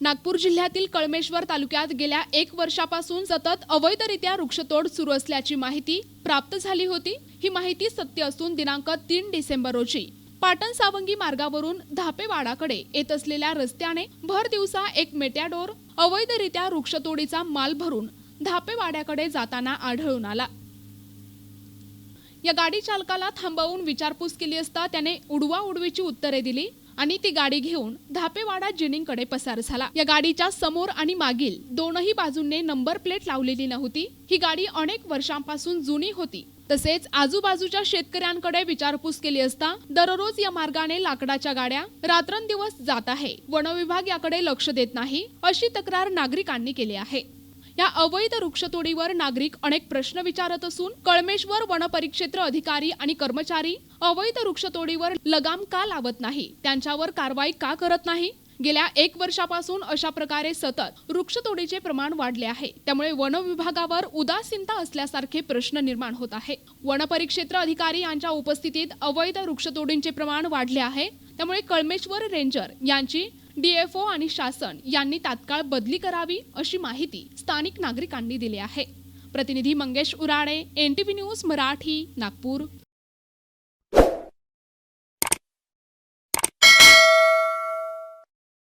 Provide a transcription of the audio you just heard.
नागपूर जिल्ह्यातील कळमेश्वर तालुक्यात गेल्या एक वर्षापासून सतत अवैधरित्या वृक्षतोड सुरू असल्याची माहिती प्राप्त झाली होती. ही माहिती सत्य असून दिनांक तीन डिसेंबर रोजी. पाटण सावंगी मार्गावरून धापेवाडाकडे येत असलेल्या रस्त्याने भर दिवसा एक मेट्याडोर अवैधरित्या वृक्षतोडीचा माल भरून धापेवाड्याकडे जाताना आढळून आला. या गाडी चालकाला थांबवून विचारपूस केली असता त्याने उडवा उडवीची उत्तरे दिली. आणि ती गाडी घेऊन धापेवाडा जिनिंगकडे पसार झाला. या गाडीच्या समोर आणि मागील दोनही बाजूंनी नंबर प्लेट लावलेली नव्हती. ही गाडी अनेक वर्षांपासून जुनी होती. तसेच आजूबाजूच्या शेतकऱ्यांकडे विचारपूस केली असता दररोज या मार्गाने लाकडाच्या गाड्या रात्रंदिवस जात आहे. वनविभाग याकडे लक्ष देत नाही अशी तक्रार नागरिकांनी केली आहे. या अवैध वृक्षतोडीवर नागरिक अनेक प्रश्न विचारत असून कळमेश्वर वनपरिक्षेत्र अधिकारी आणि कर्मचारी अवैध वृक्षतोडीवर लगाम का लावत नाही? त्यांच्यावर कारवाई का करत नाही? गेल्या एक वर्षापासून अशा प्रकारे सतत वृक्षतोडीचे प्रमाण वाढले आहे. त्यामुळे वन विभागावर उदासीनता असल्यासारखे प्रश्न निर्माण होत आहे. वनपरिक्षेत्र अधिकारी यांच्या उपस्थितीत अवैध वृक्षतोडींचे प्रमाण वाढले आहे. त्यामुळे कळमेश्वर रेंजर यांची डीएफओ आणि शासन यांनी तात्काळ बदली करावी अशी माहिती स्थानिक नागरिकांनी दिली आहे. प्रतिनिधी मंगेश उराडे व्ही न्यूज मराठी नागपूर.